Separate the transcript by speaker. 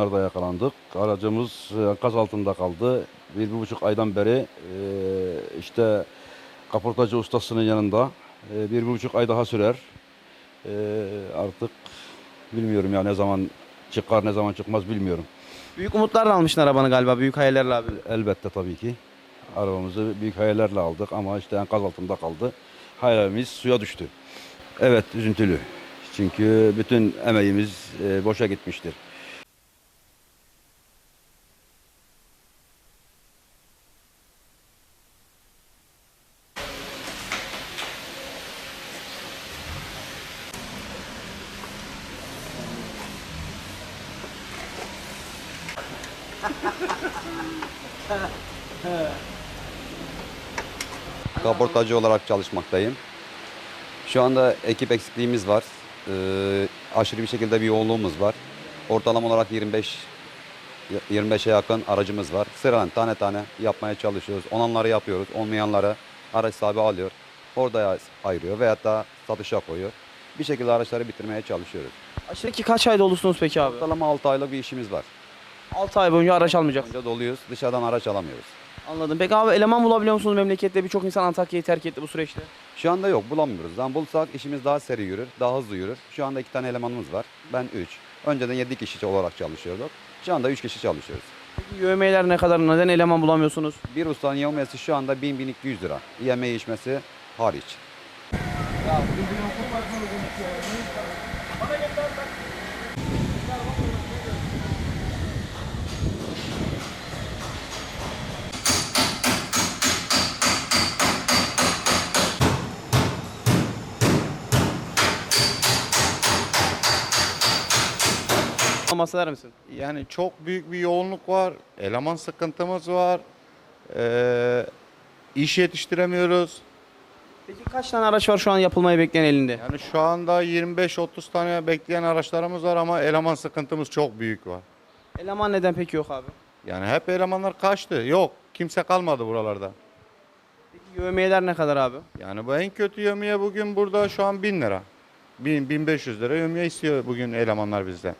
Speaker 1: Orada yakalandık. Aracımız e, gaz altında kaldı. Bir, bir buçuk aydan beri e, işte kaportacı ustasının yanında e, bir, bir buçuk ay daha sürer. E, artık bilmiyorum ya ne zaman çıkar ne zaman çıkmaz bilmiyorum.
Speaker 2: Büyük umutlarla almışsın arabanı galiba. Büyük hayallerle abi.
Speaker 1: Elbette tabii ki. Arabamızı büyük hayallerle aldık ama işte enkaz altında kaldı. Hayalimiz suya düştü. Evet üzüntülü. Çünkü bütün emeğimiz e, boşa gitmiştir.
Speaker 3: Kaportacı olarak çalışmaktayım. Şu anda ekip eksikliğimiz var. Ee, aşırı bir şekilde bir yoğunluğumuz var. Ortalama olarak 25 25'e yakın aracımız var. Sıradan tane tane yapmaya çalışıyoruz. Olanları yapıyoruz, olmayanları araç sahibi alıyor. Orada ayırıyor veyahut da satışa koyuyor. Bir şekilde araçları bitirmeye çalışıyoruz.
Speaker 2: Aşırı kaç ayda olursunuz peki abi?
Speaker 3: Ortalama 6 aylık bir işimiz var.
Speaker 2: 6 ay boyunca araç almayacaksınız.
Speaker 3: Önce doluyuz, dışarıdan araç alamıyoruz.
Speaker 2: Anladım. Peki abi eleman bulabiliyor musunuz memlekette? Birçok insan Antakya'yı terk etti bu süreçte.
Speaker 3: Şu anda yok bulamıyoruz. Yani bulsak işimiz daha seri yürür, daha hızlı yürür. Şu anda iki tane elemanımız var. Ben üç. Önceden yedi kişi olarak çalışıyorduk. Şu anda üç kişi çalışıyoruz.
Speaker 2: Peki yövmeler ne kadar? Neden eleman bulamıyorsunuz?
Speaker 3: Bir ustanın yevmiyesi şu anda 1000-1200 lira. Yeme içmesi hariç.
Speaker 2: Bahseder misin?
Speaker 4: Yani çok büyük bir yoğunluk var. Eleman sıkıntımız var. Ee, iş yetiştiremiyoruz.
Speaker 2: Peki kaç tane araç var şu an yapılmayı bekleyen elinde?
Speaker 4: Yani şu anda 25-30 tane bekleyen araçlarımız var ama eleman sıkıntımız çok büyük var.
Speaker 2: Eleman neden peki yok abi?
Speaker 4: Yani hep elemanlar kaçtı. Yok. Kimse kalmadı buralarda.
Speaker 2: Peki yövmeler ne kadar abi?
Speaker 4: Yani bu en kötü yömiye bugün burada şu an 1000 lira. 1000 1500 lira yömiye istiyor bugün elemanlar bizden.